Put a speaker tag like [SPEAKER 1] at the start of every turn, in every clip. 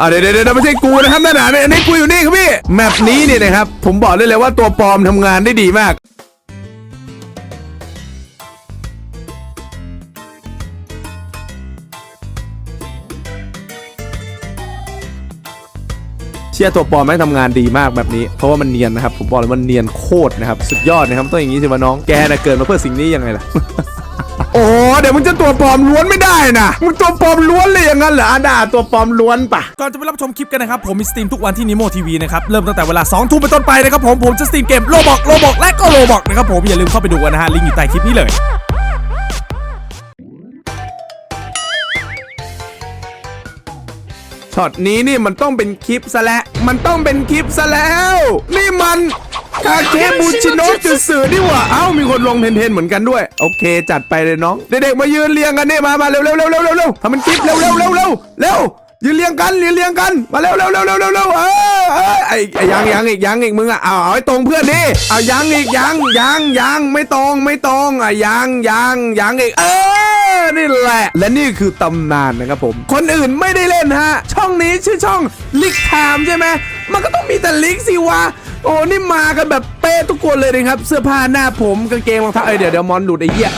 [SPEAKER 1] อ่าเดี๋ยวเดี๋ยวเดี๋ยวไม่ใช่กูนะครับนั่นน่ะอันนี้กูอยู่นี่ครับพี่ แมปนี้เนี่ยนะครับ ผมบอกได้เลยว่าตัวปลอมทำงานได้ดีมากเชื่อตัวปลอมแม่งทำงานดีมากแบบนี้ เพราะว่ามันเนียนนะครับ ผมบอกเลยมันเนียนโคตรนะครับ สุดยอดนะครับต้องอย่างนี้สิวะน้อง แกนะเกิดมาเพื่อสิ่งนี้ยังไงล่ะ โอ้เดี๋ยวมึงจะตัวปลอมล้วนไม่ได้นะมึงตัวปลอมล้วนเลยอย่างนั้นเหรออะด่าตัวปลอมล้วนปะ
[SPEAKER 2] ก่อนจะไปรับชมคลิปกันนะครับ ผมมีสตรีมทุกวันที่นิโมทีวีนะครับ เริ่มตั้งแต่เวลา2ทุ่มเป็นต้นไปนะครับผมผมจะสตรีมเกมโลบอกโลบอกและก็โลบอกนะครับผมอย่าลืมเข้าไปดูกันนะฮะลิงก์อยู่ใต้คลิปนี้เลย
[SPEAKER 1] ช็อตนี้นี่มันต้องเป็นคลิปซะแล้วมันต้องเป็นคลิปซะแล้ว นี่มัน คาเคบูชิโนะจุดสื่อนี่หว่า เอ้า มีคนลงเทนเทนเหมือนกันด้วย โอเค จัดไปเลยน้อง เด็กๆ มายืนเรียงกันเนี่ยมา มาเร็วเร็วเร็วเร็วเร็วเร็วทำมันคลิปเร็วเร็วเร็วเร็วเร็วยืนเรียงกันยืนเรียงกัน มาเร็วเร็วเร็วเร็วเร็วเร็วเออเออไอ้ไอ้ยังยังอีกยังอีกมึงอะเอาเอาให้ตรงเพื่อนดิเอายังอีกยังยังยังไม่ตรงไม่ตรงอะยังยังยังอีกเออนี่แหละ และนี่คือตำนานนะครับผม คนอื่นไม่ได้เล่นฮะ ช่องนี้ชื่อช่องลิกไทม์ใช่ไหมมันก็ต้องมีแต่ลิกสิวะ โอ้นี่มากันแบบเป๊ะทุกคนเลยนะครับ เสื้อผ้าหน้าผมกางเกงรองเท้าเอ้ยเดี๋ยวเดี๋ยวมอนหลุดไอ้เหี้ย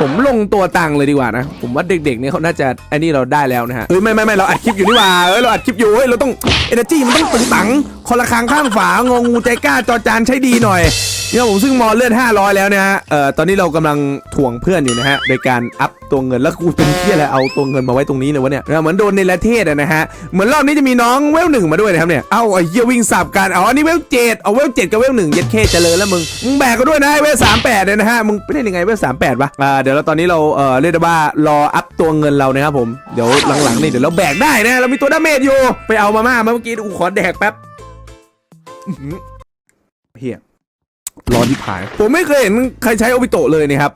[SPEAKER 1] ผมลงตัวตังเลยดีกว่านะ ผมว่าเด็กๆเนี่ยเขาน่าจะไอ้นี่เราได้แล้วนะฮะเอ้ยไม่ไม่ไม่เราอัดคลิปอยู่นี่ว่าเอ้ยเราอัดคลิปอยู่เฮ้ยเราต้องเอเนจีมันต้องตึงตังคนละคางข้างฝางองูใจกล้าจอจานใช้ดีหน่อย เนี่ยผมซึ่งมอเลือด500 แล้วนะฮะ เอ่อ ตอนนี้เรากำลังถ่วงเพื่อนอยู่นะฮะ โดยการอัพตัวเงิน แล้วกูเป็นเที่ยอะไรเอาตัวเงินมาไว้ตรงนี้เลยวะเนี่ยนะเหมือนโดนในประเทศนะฮะ เหมือนรอบนี้จะมีน้องเวลหนึ่งมาด้วยนะครับเนี่ย เอาไอ้เหี้ยวิ่งสับกันอาอันนี้เวลเจ็ดเอาเวลเจ็ดกับเวลหนึ่งย็ดเคเจริญแล้วมึง มึงแบกกันด้วยนะเวลสามแปดเนี่ยนะฮะ มึงไปได้ยังไงเวลสามแปดวะ อ่า เดี๋ยวเราตอนนี้เรา เอ่อ เรียกได้ว่ารออัพตัวเงินเรานะครับผม เดี๋ยวหลังๆนี่เดี๋ยวเราแบกได้นะ เรามีตัวดาเมจอยู่ ไปเอามาม่ามาเมื่อกี้กูขอแดกแป๊บเฮีย ร้อนที่ผาย ผมไม่เคยเห็นใครใช้โอบิโตะเลยนะครับ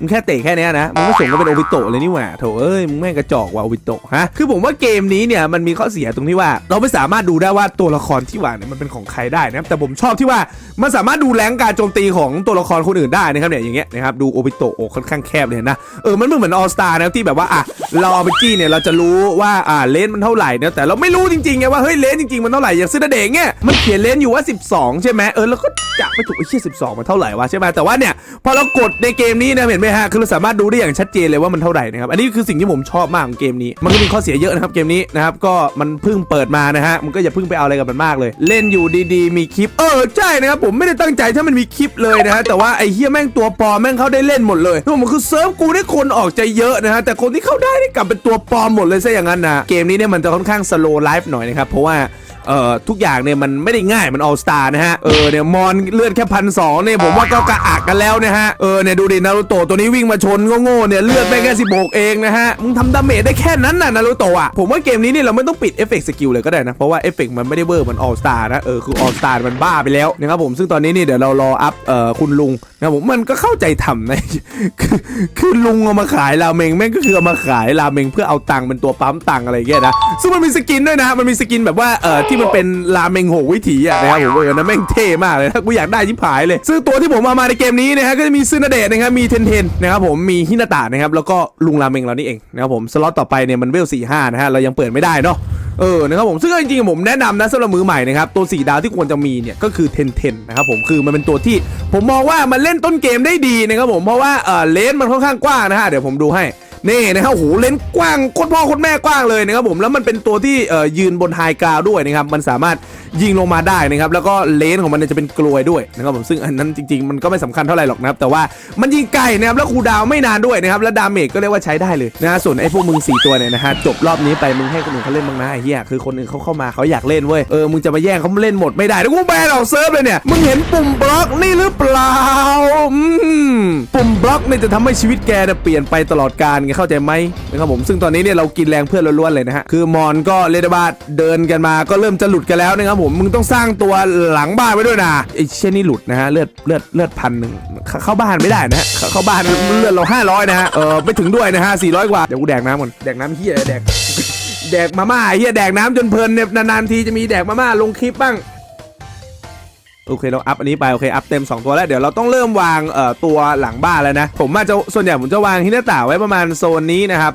[SPEAKER 1] มึงแค่เตะแค่เนี้ยนะมึงก็ส่งก็เป็นโอบิโตะเลยนี่หว่าโถเอ้ยมึงแม่งกระจอกว่ะโอบิโตะฮะคือผมว่าเกมนี้เนี่ยมันมีข้อเสียตรงที่ว่า เราไม่สามารถดูได้ว่าตัวละครที่วางเนี่ยมันเป็นของใครได้นะครับแต่ผมชอบที่ว่ามันสามารถดูแรงการโจมตีของตัวละครคนอื่นได้นะครับเนี่ยอย่างเงี้ยนะครับดูโอบิโตะโอค่อนข้างแคบเลยนะเออมันเหมือนออสตานะที่แบบว่าอะเราเอาไปจี้เนี่ยเราจะรู้ว่าอ่าเลนมันเท่าไหร่นะแต่เราไม่รู้จริงๆไงว่าเฮ้ยเลนจริงๆมันเท่าไหร่อย่างซึนาเดงเนี่ยมันเขียนเลนอยู่ว่า 12 ใช่ไหมเออแล้วก็จะไม่ถูกไอ้เชี่ย12 มันเท่าไหร่วะใช่ไหมแต่ว่าเนี่ยพอเรากดในเกมนี้นะเห็นไหมฮะคือเราสามารถดูได้อย่างชัดเจนเลยว่ามันเท่าไหร่นะครับอันนี้คือสิ่งที่ผมชอบมากของเกมนี้ มันก็มีข้อเสียเยอะนะครับเกมนี้นะครับก็มันเพิ่งเปิดมานะฮะมันก็อย่าเพิ่งไปเอาอะไรกับมันมากเลย เล่นอยู่ดีๆ มีคลิป เออใช่นะครับผมไม่ได้ตั้งใจถ้ามันมีคลิปเลยนะฮะแต่ว่าไอ้เฮียแม่งตัวปลอมแม่งเขาได้เล่นหมดเลยแล้วมันคือเซิร์ฟกูได้คนออกใจเยอะนะฮะแต่คนที่เข้าได้นี่กลับเป็นตัวปลอมหมดเลยซะอย่างนั้นนะเกมนี้เนี่ยมันจะค่อนข้างสโลว์ไลฟ์หน่อยนะครับเพราะว่า เอ่อทุกอย่างเนี่ยมันไม่ได้ง่ายมันออสตาร์นะฮะเออเนี่ยมอนเลือดแค่พันสองเนี่ยผมว่าก็กระอักกันแล้วนะฮะเออเนี่ยดูดินารูโตะตัวนี้วิ่งมาชนโง่ๆเนี่ยเลือดไปแค่16 เองนะฮะมึงทำดาเมจได้แค่นั้นน่ะนารูโตะอะผมว่าเกมนี้เนี่ยเราไม่ต้องปิดเอฟเฟกต์สกิลเลยก็ได้นะเพราะว่าเอฟเฟกต์มันไม่ได้เวอร์มันออสตาร์นะเออคือออสตาร์มันบ้าไปแล้วนะครับผมซึ่งตอนนี้นี่เดี๋ยวเรารออัพเอ่อคุณลุงนะครับผมมันก็เข้าใจทำนะคือคือลุงเอามาขายราเมงแม่งก็คือเอามาขายราเมงเพื่อเอาตังค์เป็นตัวปั๊มตังค์อะไรเงี้ยนะซึ่งมันมีสกินด้วยนะมันมีสกินแบบว่าเอ่อที่มันเป็นราเมงโหวิถีอะนะครับผมเออนะแม่งเท่มากเลยถ้ากูอยากได้ชิบหายเลย ซึ่งตัวที่ผมเอามาในเกมนี้นะฮะก็จะมีซึนาเดะนะครับมีเทนเทนนะครับผมมีฮินาตะนะครับแล้วก็ลุงราเมงเรานี่เองนะครับผมสล็อตต่อไปเนี่ยมันเวลสี่ห้านะฮะเรายังเปิดไม่ได้เนาะเออ นะครับผม ซึ่งจริงๆ ผมแนะนำนะสำหรับมือใหม่นะครับ ตัว 4 ดาวที่ควรจะมีเนี่ย ก็คือเทนเทนนะครับผม คือมันเป็นตัวที่ ผมมองว่ามันเล่นต้นเกมได้ดีนะครับผม เพราะว่า เออเลนมันค่อนข้างกว้างนะฮะ เดี๋ยวผมดูให้ นี่นะครับโอ้โหเลนส์กว้างโคตรพ่อโคตรแม่กว้างเลยนะครับผมแล้วมันเป็นตัวที่เอ่อยืนบนไฮกราวด้วยนะครับมันสามารถยิงลงมาได้นะครับแล้วก็เลนส์ของมันจะเป็นกลวยด้วยนะครับผมซึ่งอันนั้นจริง ๆ มันก็ไม่สำคัญเท่าไหร่หรอกนะครับแต่ว่ามันยิงไกลนะครับแล้วคูดาวไม่นานด้วยนะครับแล้วดาเมจก็เรียกว่าใช้ได้เลยนะส่วนไอ้พวกมึงสี่ตัวเนี่ยนะฮะจบรอบนี้ไปมึงให้คนอื่นเขาเล่นบ้างนะไอ้เหี้ยคือคนอื่นเขาเข้ามาเขาอยากเล่นเว้ยเออมึงจะมาแย่งเขาเล่นหมดไม่ได้แล้วกูแบนออกเซิร์ฟเลยเนี่ยมึงเห็นปุ่มบล็อกนี่หรือเปล่าปุ่มบล็อกเนี่ยจะทำให้ชีวิตแกเนี่ยเปลี่ยนไปตลอดกาลไงเข้าใจไหมนะครับผมซึ่งตอนนี้เนี่ยเรากินแรงเพื่อนล้วนๆเลยนะฮะคือมอนก็เรยกได้ว่าเดินกันมาก็เริ่มจะหลุดกันแล้วนะครับผมมึงต้องสร้างตัวหลังบ้านไว้ด้วยนะไอ้เช่นนี่หลุดนะฮะเลือดเลือดเลือดพันหนึ่งเข้าบ้านไม่ได้นะฮะเข้าเข้าบ้านเลือดเรา500นะฮะเออไม่ถึงด้วยนะฮะ400กว่าเดี๋ยวกูแดกน้ำก่อนแดกน้ำเฮียแดกแดกมาม่าเฮียแดกน้ำจนเพลินเนี่ยนานๆทีจะมีแดกมาม่าลงคลิปบ้าง โอเคเราอัพอันนี้ไปโอเคอัพเต็ม 2 ตัวแล้วเดี๋ยวเราต้องเริ่มวางเอ่อตัวหลังบ้านแล้วนะ ผมอาจจะส่วนใหญ่ผมจะวางฮินาตะไว้ประมาณโซนนี้นะครับ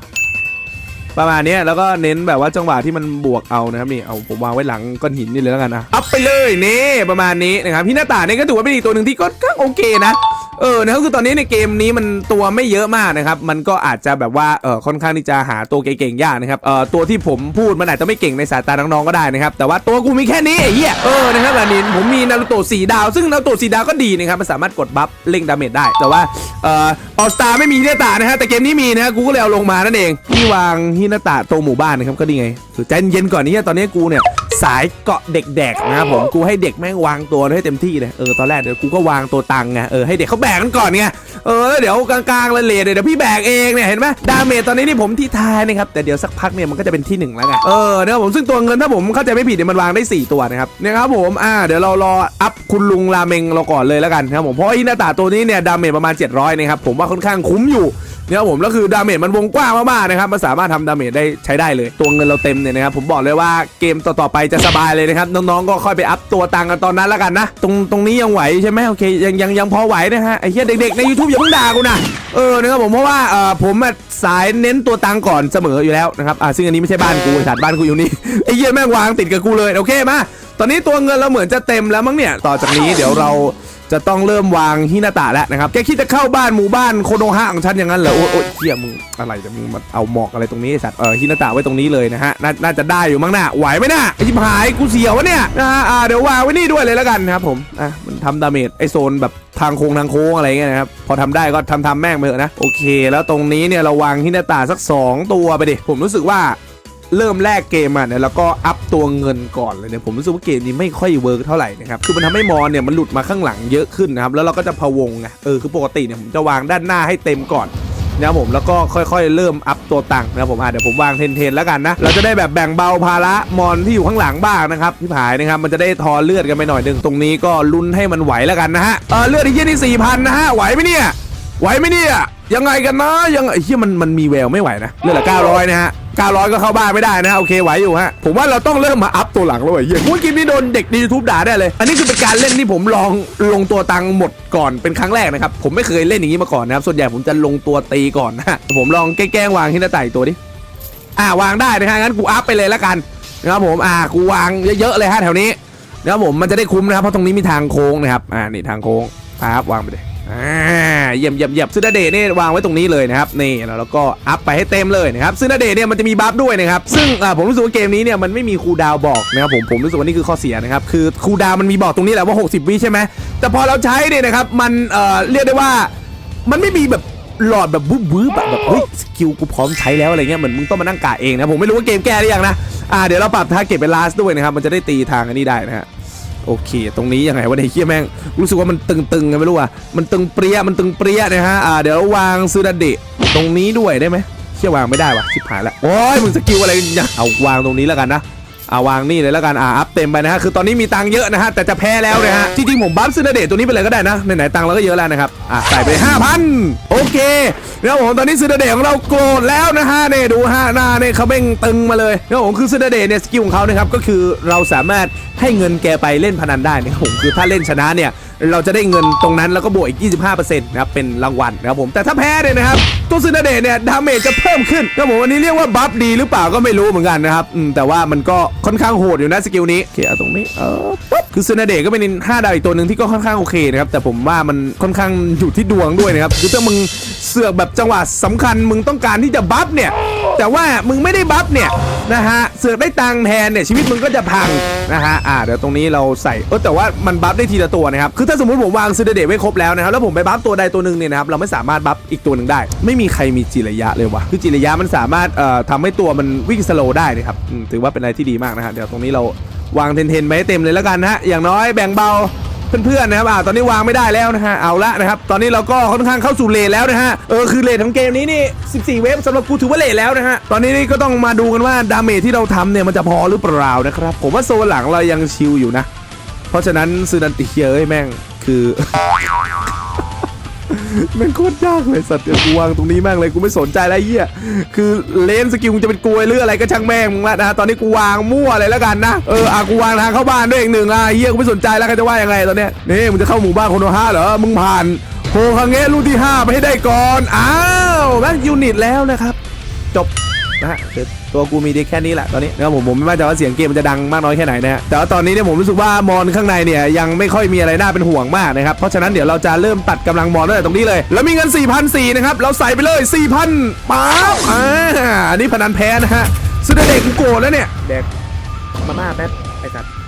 [SPEAKER 1] ประมาณนี้แล้วก็เน้นแบบว่าจังหวะที่มันบวกเอานะครับนี่เอาผมวางไว้หลังก้อนหินนี่เลยแล้วกันนะอัพไปเลยนี่ประมาณนี้นะครับพี่หน้าตาเนี่ยก็ถือว่าเป็นอีกตัวหนึ่งที่ก็ก็โอเคนะเออนะครับคือตอนนี้ในเกมนี้มันตัวไม่เยอะมากนะครับ มันก็อาจจะแบบว่าเออค่อนข้างที่จะหาตัวเก่งๆยากนะครับเออตัวที่ผมพูดมันอาจจะไม่เก่งในสายตาน้องๆก็ได้นะครับแต่ว่าตัวกูมีแค่นี้ไอ้เหี้ยเออนะครับอันนี้ผมมีนารูโตะสีดาว ซึ่งนารูโตะสีดาวก็ดีนะครับมันสามารถกดบัฟเร่งดาเมจได้ แต่ว่าเอ่อออสตาไม่มีฮินาตะนะฮะแต่เกมนี้มีนะฮะกูก็เลยเอาลงมานั่นเองที่วางฮินาตะตรงหมู่บ้านนะครับก็ดีไงคือใจเย็นก่อนนี่ตอนนี้กูเนี่ยสายเกาะเด็กๆนะครับผมกูให้เด็กแม่งวางตัวให้เต็มที่เลยเออตอนแรกเดี๋ยวกูก็วางตัวตังไงเออให้เด็กเขาแบกกันก่อนไงเออแล้วเดี๋ยวกลางๆละเลทเดี๋ยวพี่แบกเองเนี่ยเห็นไหมดาเมจตอนนี้นี่ผมที่ทายนะครับแต่เดี๋ยวสักพักเนี่ยมันก็จะเป็นที่หนึ่งแล้วไงเออนะครับผมซึ่งตัวเงินถ้าผมเข้าใจไม่ผิดเนี่ยมันวางได้ 4 ตัวนะครับเนะครับผมอ่าเดี๋ยวเรารออัพคุณลุงราเมงเราก่อนเลยแล้วกันนะครับผมเพราะว่าฮินาตะตัวนี้เนี่ยดาเมจประมาณ 700นะครับผมว่าค่อนข้างคุ้มอยู่ เนี่ยผมแล้วคือดาเมจมันวงกว้างมากๆนะครับมันสามารถทำดาเมจได้ใช้ได้เลย ตัวเงินเราเต็มเนี่ยนะครับผมบอกเลยว่าเกมต่อๆไปจะสบายเลยนะครับน้องๆก็ค่อยไปอัพตัวตังกันตอนนั้นแล้วกันนะ ตรงตรงนี้ยังไหวใช่ไหมโอเคยังยังยังพอไหวนะฮะไอ้เหี้ยเด็กๆใน YouTube อย่าเพิ่งด่ากูนะเออนะครับผมเพราะว่าเออผมอะสายเน้นตัวตังก่อนเสมออยู่แล้วนะครับอ่าซึ่งอันนี้ไม่ใช่บ้านกูสัตว์บ้านกูอยู่นี่ไอ้เหี้ยแม่งวางติดกับกูเลยโอเคมาตอนนี้ตัวเงินเราเหมือนจะเต็มแล้วมั้งเนี่ยต่อจากนี้เดี๋ยวเรา จะต้องเริ่มวางฮินาตะแล้วนะครับ แกคิดจะเข้าบ้านหมู่บ้านโคโนฮะของฉันอย่างนั้นเหรอ โอ้ยโอ้ยเฮียมึงอะไรจะมึงมาเอาหมอกอะไรตรงนี้ไอ้สัตว์ เออฮินาตะไว้ตรงนี้เลยนะฮะนาน่าจะได้อยู่มั้งน่ะไหวไหมน่ะไอชิบหายกูเสียววะเนี่ยนะฮะอ่าเดี๋ยววางไว้นี่ด้วยเลยแล้วกันนะครับผมอะมันทำดาเมจไอโซนแบบทางโค้งทางโค้งอะไรเงี้ยนะครับพอทำได้ก็ทำทำแม่งไปเถอะนะโอเค แล้วตรงนี้เนี่ยเราวางฮินาตะสักสองตัวไปดิผมรู้สึกว่า เริ่มแรกเกมอะเนี่ยแล้วก็อัพตัวเงินก่อนเลยเนี่ยผมรู้สึกว่าเกมนี้ไม่ค่อยเวิร์กเท่าไหร่นะครับคือมันทำให้มอนเนี่ยมันหลุดมาข้างหลังเยอะขึ้นนะครับแล้วเราก็จะพะวงไงเออคือปกติเนี่ยผมจะวางด้านหน้าให้เต็มก่อนนะครับผมแล้วก็ค่อยๆ เริ่มอัพตัวตังค์นะครับผมอะเดี๋ยวผมวางเทนๆแล้วกันนะ เราจะได้แบบแบ่งเบาภาระมอนที่อยู่ข้างหลังบ้างนะครับที่ผายนะครับมันจะได้ทอเลือดกันไปหน่อยหนึ่งตรงนี้ก็ลุ้นให้มันไหวแล้วกันนะฮะเออเลือดที่เยี่นี่สี่พันนะฮะไหวไหมเนี่ยไหวไหมเนี่ยยังไงกันนะยังไอ้เหี้ยมันมันมีแววไม่ไหวนะเรื่องละ900นะฮะ 900 ก็เข้าบ้านไม่ได้นะ โอเคไหวอยู่ฮะ ผมว่าเราต้องเริ่มมาอัพตัวหลังแล้วไอ้เหี้ยเมื่อกี้นี่โดนเด็กในยูทูบด่าได้เลย อันนี้คือเป็นการเล่นที่ผมลองลงตัวตังหมดก่อนเป็นครั้งแรกนะครับ ผมไม่เคยเล่นอย่างนี้มาก่อนนะครับส่วนใหญ่ผมจะลงตัวตีก่อนนะฮะผมลองแกล้งวางที่หน้าต่างตัวดิอ่าวางได้นะฮะงั้นกูอัพไปเลยแล้วกันนะครับผมอ่ากูวางเยอะๆเลยฮะแถวนี้นะครับผมมันจะได้คุ้มนะครับเพราะตรงนี้มีทางโค้งนะครับอ่านี่ทางโค้งครับวางไปเลยอ่า เยี่ยมเยี่ยมเยี่ยมซึ่งนาเดชน์นี่ยวางไว้ตรงนี้เลยนะครับนี่แล้วก็อัพไปให้เต็มเลยนะครับซึ่งนาเดชเนี่ยมันจะมีบัฟด้วยนะครับซึ่งผมรู้สึกว่าเกมนี้เนี่ยมันไม่มีคูดาวบอกนะครับผมผมรู้สึกว่านี่คือข้อเสียนะครับคือคูดาวมันมีบอกตรงนี้แหละว่า 60 วิใช่ไหมแต่พอเราใช้เนี่ยนะครับมันเอ่อเรียกได้ว่ามันไม่มีแบบหลอดแบบวืบวืบแบบเฮ้ยสกิลกูพร้อมใช้แล้วอะไรเงี้ยเหมือนมึงต้องมานั่งกะเองนะผมไม่รู้ว่าเกมแก้หรือยังนะอ่าเดี๋ยวเราปรับทาร์เก็ตเป็นลาสด้วยนะครับมันจะได้ตีทางอันนี้ได้นะฮะ โอเค ตรงนี้ยังไงวะเนี่ยเฮียแม่งรู้สึกว่ามันตึงๆไงไม่รู้อะมันตึงเปรี้ยมันตึงเปรี้ยนะฮะอ่าเดี๋ยววางซูดาเดะตรงนี้ด้วยได้ไหมเชี่ยวางไม่ได้วะชิบหายละโอ้ยมึงสกิลอะไรเนี่ยเอาวางตรงนี้แล้วกันนะ อ่าวางนี่เลยแล้วกันอ่าอัพเต็มไปนะฮะคือตอนนี้มีตังค์เยอะนะฮะแต่จะแพ้แล้วนะฮะจริงๆผมบัฟซึนาเดตตัวนี้ไปเลยก็ได้นะไหนๆตังค์เราก็เยอะแล้วนะครับอะใส่ไป 5,000 โอเคแล้วผมตอนนี้ซึนาเดตของเราโกรธแล้วนะฮะเนี่ยดูฮะหน้าเนี่ยเขาเบ่งตึงมาเลยแล้วผมคือซึนาเดตเนี่ยสกิลของเขานะครับก็คือเราสามารถให้เงินแกไปเล่นพนันได้นะครับผมคือถ้าเล่นชนะเนี่ย เราจะได้เงินตรงนั้นแล้วก็บวกอีก 25%นะครับเป็นรางวัลนะครับผมแต่ถ้าแพ้เนี่ยนะครับตัวซึนาเดตเนี่ยดาเมจจะเพิ่มขึ้นนะครับผมวันนี้เรียกว่าบัฟดีหรือเปล่าก็ไม่รู้เหมือนกันนะครับแต่ว่ามันก็ค่อนข้างโหดอยู่นะสกิลนี้โอเคเอาตรงนี้เออปุ๊บคือซึนาเดตก็เป็น5ดาวอีกตัวหนึ่งที่ก็ค่อนข้างโอเคนะครับแต่ผมว่ามันค่อนข้างอยู่ที่ดวงด้วยนะครับคือถ้ามึง เสือกแบบจังหวะสำคัญมึงต้องการที่จะบัฟเนี่ย แต่ว่ามึงไม่ได้บัฟเนี่ยนะฮะเสือกได้ตังแทนเนี่ยชีวิตมึงก็จะพังนะฮะอ่าเดี๋ยวตรงนี้เราใส่เออแต่ว่ามันบัฟได้ทีละตัวนะครับคือถ้าสมมติผมวางซึนาเดไว้ครบแล้วนะครับแล้วผมไปบัฟตัวใดตัวหนึ่งเนี่ยนะครับเราไม่สามารถบัฟอีกตัวหนึ่งได้ ไม่มีใครมีจิระยะเลยวะคือจิระยะมันสามารถเอ่อทำให้ตัวมันวิ่งสโลว์ได้นะครับถือว่าเป็นอะไรที่ดีมากนะฮะเดี๋ยวตรงนี้เราวางเทนๆไปให้เต็มเลยแล้วกันนะฮะอย่างน้อยแบ่งเบา เพื่อนๆนะครับอ่าตอนนี้วางไม่ได้แล้วนะฮะเอาละนะครับตอนนี้เราก็ค่อนข้างเข้าสู่เลทแล้วนะฮะเออคือเลทของเกมนี้นี่14 เวฟสำหรับกูถือว่าเลทแล้วนะฮะตอนนี้นี่ก็ต้องมาดูกันว่าดาเมจที่เราทำเนี่ยมันจะพอหรือเปล่านะครับผมว่าโซนหลังเรายังชิลอยู่นะ เพราะฉะนั้นซูนันติเคียเอ้ยแม่งคือ มันโคตรยากเลยสัตว์เดี๋ยวกูวางตรงนี้แม่งเลยกูไม่สนใจแล้วเหี้ยคือเลนสกิลมึงจะเป็นกลวยหรืออะไรก็ช่างแม่งมึงละนะฮะตอนนี้กูวางมั่วเลยแล้วกันนะเอออะกูวางทางเข้าบ้านด้วยอีกหนึ่งอะเหี้ยกูไม่สนใจแล้วใครจะว่ายังไงตอนเนี้ยนี่มึงจะเข้าหมู่บ้านโคโนฮาเหรอมึงผ่านโคคังเงะลูกที่ห้าไปให้ได้ก่อนอ้าวแม่งยูนิตแล้วนะครับ จบ นะฮะตัวกูมีดีแค่นี้แหละตอนนี้นะครับผมผมไม่ว่าจะว่าเสียงเกมมันจะดังมากน้อยแค่ไหนนะฮะแต่ว่าตอนนี้เนี่ยผมรู้สึกว่ามอนข้างในเนี่ยยังไม่ค่อยมีอะไรน่าเป็นห่วงมากนะครับเพราะฉะนั้นเดี๋ยวเราจะเริ่มตัดกำลังมอนตั้งแต่ตรงนี้เลย แล้วมีเงิน4 0 0 4นะครับเราใส่ไปเลย 4,000ป๊าบอ่าอันนี้พนันแพ้นะฮะสุดเด็กกูโกรธแล้วเนี่ยเด็กมาม่าแป๊บไอ้สัตว์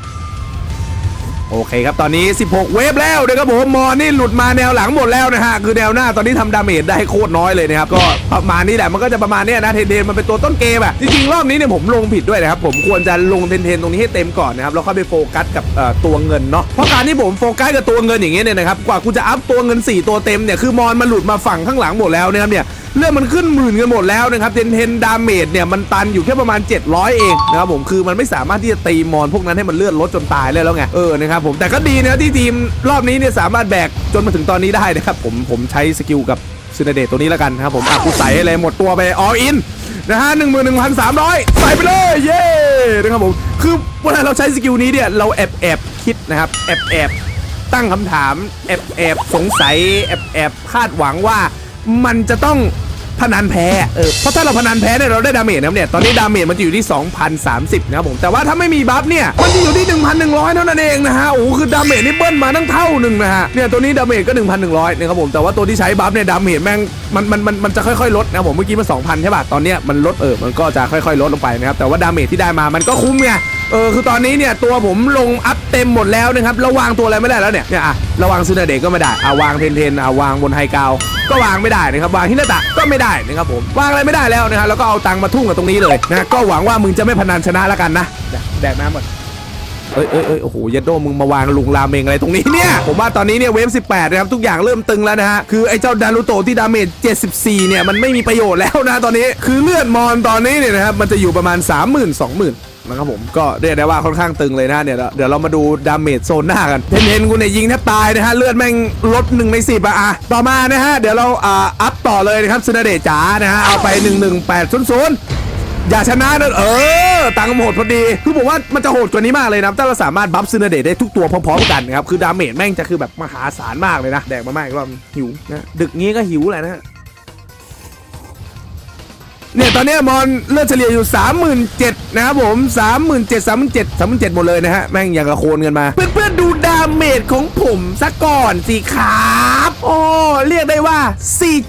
[SPEAKER 1] โอเคครับ ตอนนี้ 16 เวฟแล้วนะครับผมมอนี่หลุดมาแนวหลังหมดแล้วนะฮะ คือแนวหน้าตอนนี้ทำดาเมจได้โคตรน้อยเลยนะครับ ก็ประมาณนี้แหละ มันก็จะประมาณเนี้ยนะ เทนเทนมันเป็นตัวต้นเกมอะจริงๆ รอบนี้เนี่ยผมลงผิดด้วยนะครับ ผมควรจะลงเทนเทนตรงนี้ให้เต็มก่อนนะครับ แล้วค่อยไปโฟกัสกับตัวเงินเนาะ เพราะการที่ผมโฟกัสกับตัวเงินอย่างเงี้ยเนี่ยนะครับ กว่ากูจะอัพตัวเงิน 4 ตัวเต็มเนี่ย คือมอนมันหลุดมาฝั่งข้างหลังหมดแล้วนะครับเนี่ย เรื่องมันขึ้นหมื่นกันหมดแล้วนะครับเทนเทนดาเมจเนี่ยมันตันอยู่แค่ประมาณ 700 เองนะครับผมคือมันไม่สามารถที่จะตีมอนพวกนั้นให้มันเลือดลดจนตายเลยแล้วไงเออนะครับผมแต่ก็ดีนะที่ทีมรอบนี้เนี่ยสามารถแบกจนมาถึงตอนนี้ได้นะครับผมผมใช้สกิลกับซินเดตตัวนี้แล้วกันครับผมอะกูใส่ให้เลยหมดตัวไปอออินนะฮะหนึ่งหมื่นหนึ่งพันสามร้อยใส่ไปเลยเย้นะครับผมคือเวลาเราใช้สกิลนี้เนี่ยเราแอบแอบคิดนะครับแอบแอบตั้งคำถามแอบแอบสงสัยแอบแอบคาดหวังว่ามันจะต้อง พนันแพ้เออเพราะถ้าเราพนันแพ้เนี่ยเราได้ดาเมจนะครับเนี่ยตอนนี้ดาเมจมันจะอยู่ที่ 2,030นะครับผมแต่ว่าถ้าไม่มีบัฟเนี่ยมันจะอยู่ที่ 1,100 เท่านั้นเองนะฮะโอ้คือดาเมจนี่เบิ้ลมาตั้งเท่าหนึ่งนะฮะเนี่ยตัวนี้ดาเมจก็ 1,100นะครับผมแต่ว่าตัวที่ใช้บัฟเนี่ยดาเมจแม่งมันมันมันมันจะค่อยๆลดนะผมเมื่อกี้มัน2,000ใช่ป่ะตอนเนี้ยมันลดเออมันก็จะค่อยๆลดลงไปนะครับแต่ว่าดาเมจที่ได้มามันก็คุ้มไงเออคือตอนนี้เนี่ยตัวผมลงอัพเต็มหมดแล้วนะครับระวางตัวอะไรไม่ได้แล้วเนี่ยเนี่ยอะระวางซูนาเดะก็ไม่ได้อะวางเทนเทนอะวางบนไฮกาว ก็วางไม่ได้นะครับวางฮินาตะก็ไม่ได้นะครับผมวางอะไรไม่ได้แล้วนะครับแล้วก็เอาตังค์มาทุ่งกับตรงนี้เลยนะก็หวังว่ามึงจะไม่พนันชนะแล้วกันนะแดกแดกน้ำหมดเอ้ยเอ้ยเอ้ยโอ้โหยัดโดมึงมาวางลุงรามเองอะไรตรงนี้เนี่ย ผมว่าตอนนี้เนี่ยเวฟ18 นะครับ ทุกอย่างเริ่มตึงแล้วนะฮะ คือไอ้เจ้าดารุโตะที่ดาเมจ 74 เนี่ย มันไม่มีประโยชน์แล้วนะตอนนี้ คือเลือดมอนตอนนี้เนี่ยนะครับ มันจะอยู่ประมาณ 30,000 20,000 นะครับผมก็เรียกได้ว่าค่อนข้างตึงเลยนะเนี่ยเดี๋ยวเรามาดูดาเมจโซนหน้ากันเทนเทนกูเนี่ยยิงแทบตายนะฮะเลือดแม่งลด1ใน10อะอะต่อมานะฮะเดี๋ยวเราอ่าอัพต่อเลยนะครับซนาเดจ๋านะฮะเอาไป 11800อย่าชนะนะเออ ตังค์หมดพอดี คือผมว่ามันจะโหดกว่านี้มากเลยนะถ้าเราสามารถบัฟซึนาเดได้ทุกตัวพร้อมๆกันนะครับ คือดาเมจแม่งจะคือแบบมหาศาลมากเลยนะ แดกมาม่าอีกรอบหิวนะ ดึกงี้ก็หิวแหละนะ เนี่ยตอนเนี้ยมอนเลือดเฉลี่ยอยู่ 37,000นะครับผม 37,000 37,000 37,000หมดเลยนะฮะ แม่งอย่างกับโคนกันมา เพื่อนๆดูดาเมจของผมซะก่อนสิครับโอ้เรียกได้ว่า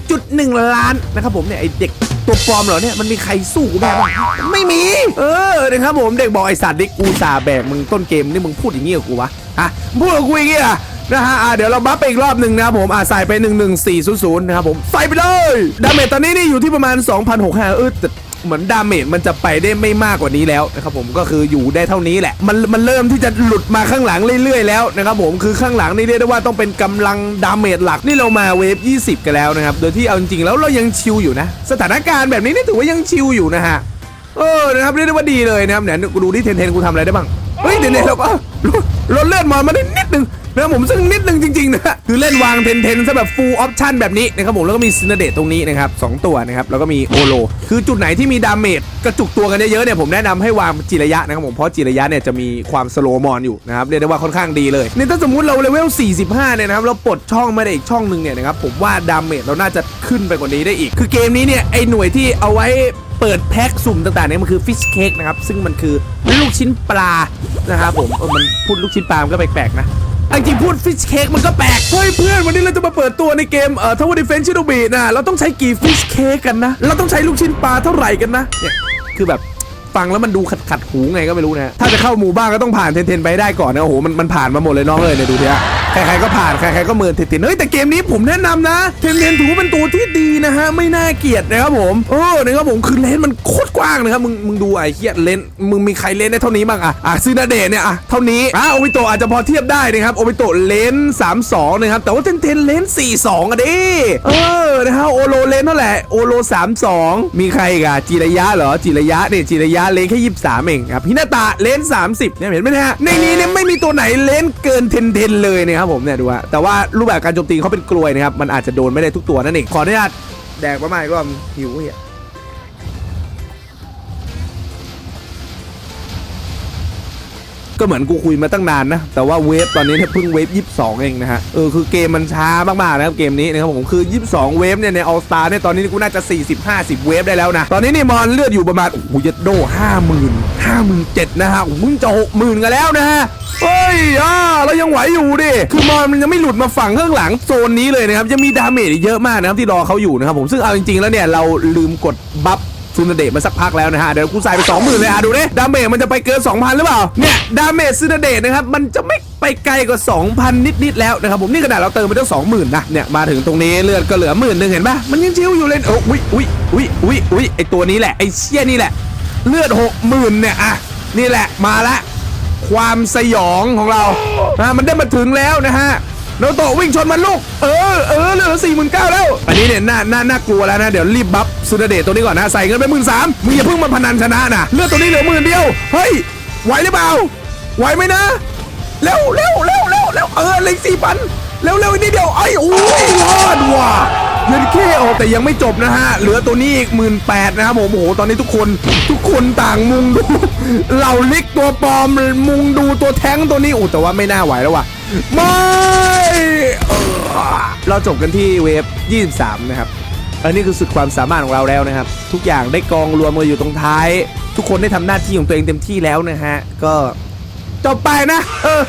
[SPEAKER 1] 4.1 ล้านนะครับผมเนี่ยไอเด็กตัวปลอมเหรอเนี่ยมันมีใครสู้กูได้บ้างไม่มี เออนะครับผมเด็กบอกไอสัตว์ดิกูสาแบกมึงต้นเกมนี่มึงพูดอย่างงี้กับกูวะฮะพูดกับกูอย่างงี้อะ นะฮะอะเดี๋ยวเราบัฟไปอีกรอบหนึ่งนะครับผมอะใส่ไป 11400นะครับผมใส่ไปเลยดาเมจตอนนี้นี่อยู่ที่ประมาณ 2,600เออแต่เหมือนดาเมจมันจะไปได้ไม่มากกว่านี้แล้วนะครับผมก็คืออยู่ได้เท่านี้แหละ มันมันเริ่มที่จะหลุดมาข้างหลังเรื่อยๆแล้วนะครับผมคือข้างหลังนี่เรียกได้ว่าต้องเป็นกำลังดาเมจหลักนี่เรามาเวฟ 20 กันแล้วนะครับ โดยที่เอาจริงๆแล้วเรายังชิลอยู่นะ สถานการณ์แบบนี้นี่ถือว่ายังชิลอยู่นะฮะเออนะครับเรียกได้ว่าดีเลยนะครับเนี่ยกูดูที่เทนเทนกูทำอะไรได้บ้างเฮ้ยเทนเทนเราก็ลดเลือดมอนมาได้นิดนึง นะครับผมซึ่งนิดนึงจริงๆนะคือเล่นวางเทนเทนซะแบบ full option แบบนี้นะครับผมแล้วก็มีซินเดตตรงนี้นะครับสองตัวนะครับแล้วก็มีโอโล คือจุดไหนที่มีดาเมจกระจุกตัวกันเยอะๆเนี่ยผมแนะนำให้วางจิระยะนะครับผมเพราะจิระยะเนี่ยจะมีความสโลมอนอยู่นะครับเรียกได้ว่าค่อนข้างดีเลยนี่ถ้าสมมุติเราเลเวล 45 เนี่ยนะครับเราปลดช่องไมาได้อีกช่องหนึ่งเนี่ยนะครับผมว่าดาเมจเราน่าจะขึ้นไปกว่านี้ได้อีก คือเกมนี้เนี่ยไอหน่วยที่เอาไว้เปิดแพ็คสุ่มต่างๆเนี่ยมันคือฟิชเค้กนะครับซึ่งมันคือลูกชิ้นปลานะครับผมเออมันพูดลูกชิ้นปลามันก็แปลกๆนะ จริงพูดฟิชเค้กมันก็แปลก เฮ้ยเพื่อนวันนี้เราจะมาเปิดตัวในเกมเอ่อทาวเวอร์ดิเฟนชิโนบีนะเราต้องใช้กี่ฟิชเค้กกันนะ เราต้องใช้ลูกชิ้นปลาเท่าไหร่กันนะเนี่ยคือแบบ ฟังแล้วมันดูขัดขัดหูไงก็ไม่รู้นะถ้าจะเข้าหมู่บ้านก็ต้องผ่านเทนเทนไปได้ก่อนนะโอ้โหมันมันผ่านมาหมดเลยน้องเลยเนี่ยดูดิฮะใครๆก็ผ่านใครๆก็เมินเทนเทนเฮ้ยแต่เกมนี้ผมแนะนำนะเทนเทนถือเป็นตัวที่ดีนะฮะไม่น่าเกลียดนะครับผมเออนะครับผมคือเลนส์มันโคตรกว้างนะครับมึงมึงดูไอ้เหี้ยเลนส์มึงมีใครเลนส์ได้เท่านี้บ้างอะอะซื้อนาเดเนี่ยอะเท่านี้อะโอบิโตะอาจจะพอเทียบได้นะครับโอบิโตะเลนส์32นะครับแต่ว่าเทนเทนเลนส์42อะดิเออนะฮะโอโลเลนเท่าไหร่โอโล32มีใครอีกอะจิระยะเหรอจิระยะเนี่ยจิระยะเลนแค่ยี่สามเองครับฮินาตะเลนสามสิบเนี่ยเห็นไหมฮะในนี้เนี่ยไม่มีตัวไหนเลนเกินเทนเทนเลยนะครับผมเนี่ยดูฮะแต่ว่ารูปแบบการโจมตีเขาเป็นกลวยนะครับมันอาจจะโดนไม่ได้ทุกตัวนั่นเองขออนุญาตแดกประมาณอีกรอบหิวเหี้ย ก็เหมือนกูคุยมาตั้งนานนะ แต่ว่าเวฟตอนนี้เนี่ยเพิ่งเวฟ22 เองนะฮะ เออคือเกมมันช้ามากๆนะครับเกมนี้นะครับผมคือ 22 เวฟเนี่ยในออสตาเนี่ยตอนนี้กูน่าจะ 40 50 เวฟได้แล้วนะ ตอนนี้นี่มอนเลือดอยู่ประมาณโอ้โหยัดโด50,000 57,000นะฮะโอ้โหมึงจะ60,000 กันแล้วนะฮะเฮ้ยอ่าเรายังไหวอยู่ดิ คือมอนมันยังไม่หลุดมาฝั่งข้างหลังโซนนี้เลยนะครับยังมีดาเมจเยอะมากนะครับที่รอเขาอยู่นะครับผม ซึ่งเอาจริงๆ แล้วเนี่ยเราลืมกดบัฟ ซูนาเดตมาสักพักแล้วนะฮะเดี๋ยวกูใส่ไป20,000เลยอะดูดิดาเมจมันจะไปเกิน2,000หรือเปล่าเนี่ยดาเมจซูนาเดตนะครับมันจะไม่ไปไกลกว่า 2,000 นิดๆแล้วนะครับผมนี่ขนาดเราเติมไปตั้ง20,000นะเนี่ยมาถึงตรงนี้เลือดก็เหลือหมื่นหนึ่งเห็นปะมันยังชิวอยู่เลยโอ้ยอุ้ยอุ้ยอุ้ยอุ้ยไอตัวนี้แหละไอเชี่ยนี่แหละ เลือด60,000เนี่ยอะนี่แหละมาละความสยองของเรานะมันได้มาถึงแล้วนะฮะ โนโตวิ่งชนมันลูก เออเออเหลือสี่หมื่นเก้าแล้วอันนี้เนี่ยน่าน่าน่ากลัวแล้วนะเดี๋ยวรีบบัฟซูนาเดตตัวนี้ก่อนนะใส่เงินไปหมื่นสามมึงอย่าเพิ่งมาพนันชนะนะเลือดตัวนี้เหลือหมื่นเดียวเฮ้ยไหวหรือเปล่าไหวไหมนะเร็วเร็วเร็วเร็วเร็วเออเล็งสี่พันเร็วเร็วอีกนิดเดียวไอ้ยโอ้ยรอดว่ะเงินเคโออกแต่ยังไม่จบนะฮะ เหลือตัวนี้อีกหมื่นแปดนะครับผมโอ้โห ตอนนี้ทุกคน ทุกคนต่างมุงดู เหล่าลิกตัวปลอมมุงดูตัวแท้งตัวนี้โอ้แต่ว่าไม่น่าไหวแล้วว่ะ ไม่เออเราจบกันที่เวฟ 23 นะครับ อันนี้คือสุดความสามารถของเราแล้วนะครับ ทุกอย่างได้กองรวมมาอยู่ตรงท้าย ทุกคนได้ทำหน้าที่ของตัวเองเต็มที่แล้วนะฮะ ก็จบไปนะ เออ